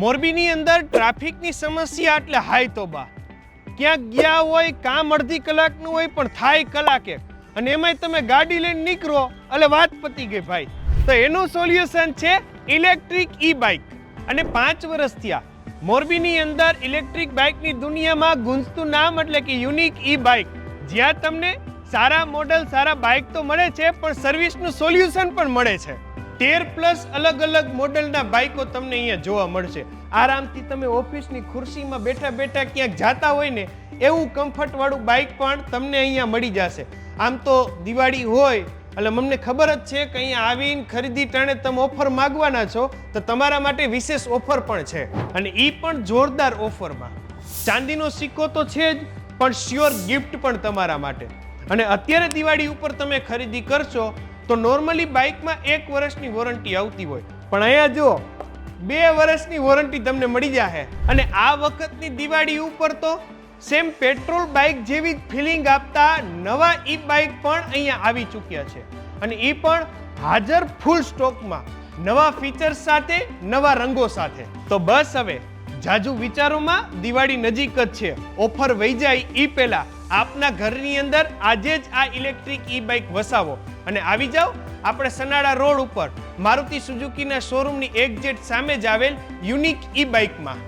મોરબીની અંદર ટ્રાફિકની સમસ્યા એટલે હાય તો બા ક્યાંક ગયા હોય, કામ અડધી કલાકનું હોય, પણ થાય કલાકે. અને એમાંય તમે ગાડી લઈને નીકળો, એટલે વાત પતી ગઈ ભાઈ. તો એનું સોલ્યુશન છે ઇલેક્ટ્રિક ઈ બાઇક અને પાંચ વર્ષ થયા. મોરબીની અંદર ઇલેક્ટ્રિક બાઇકની દુનિયામાં ગુંજતું નામ એટલે કે યુનિક ઈ બાઇક જ્યાં તમને સારા મોડલ, સારા બાઇક તો મળે છે, પણ સર્વિસનું સોલ્યુશન પણ મળે છે. તેર પ્લસ અલગ અલગ મોડલના બાઇકો તમને અહીંયા જોવા મળશે. આરામથી તમે ઓફિસની ખુરશીમાં બેઠા બેઠા ક્યાંક જાતા હોય ને, એવું કમ્ફર્ટવાળું બાઇક પણ તમને અહીંયા મળી જશે. આમ તો દિવાળી હોય, એટલે મને ખબર જ છે કે અહીંયા આવીને ખરીદી ટાણે તમે ઓફર માગવાના છો, તો તમારા માટે વિશેષ ઓફર પણ છે. અને એ પણ જોરદાર ઓફરમાં. ચાંદીનો સિક્કો તો છે જ, પણ શ્યોર ગિફ્ટ પણ તમારા માટે. અને અત્યારે દિવાળી ઉપર તમે ખરીદી કરશો તો નોર્મલી બાઇકમાં એક વર્ષની વોરંટી આવતી હોય. પણ અહીંયા જો બે વર્ષની વોરંટી તમને મળી જશે અને આ વખતની દિવાળી ઉપર તો સેમ પેટ્રોલ બાઇક જેવી જ ફિલિંગ આપતા નવા ઈ બાઇક પણ અહીંયા આવી ચૂક્યા છે. અને એ પણ હાજર ફૂલ સ્ટોકમાં નવા ફીચર્સ સાથે, નવા રંગો સાથે. તો બસ હવે જાજુ વિચારોમાં દિવાળી નજીક જ છે. ઓફર વહી જાય એ પહેલા. આપના ઘરની અંદર આજે જ આ ઇલેક્ટ્રિક ઈ બાઇક વસાવો. અને આવી જાઓ આપણે સનાડા રોડ ઉપર. મારુતિ સુઝુકીના શોરૂમની એક્ઝેટ સામે જ આવેલ યુનિક ઈ બાઇકમાં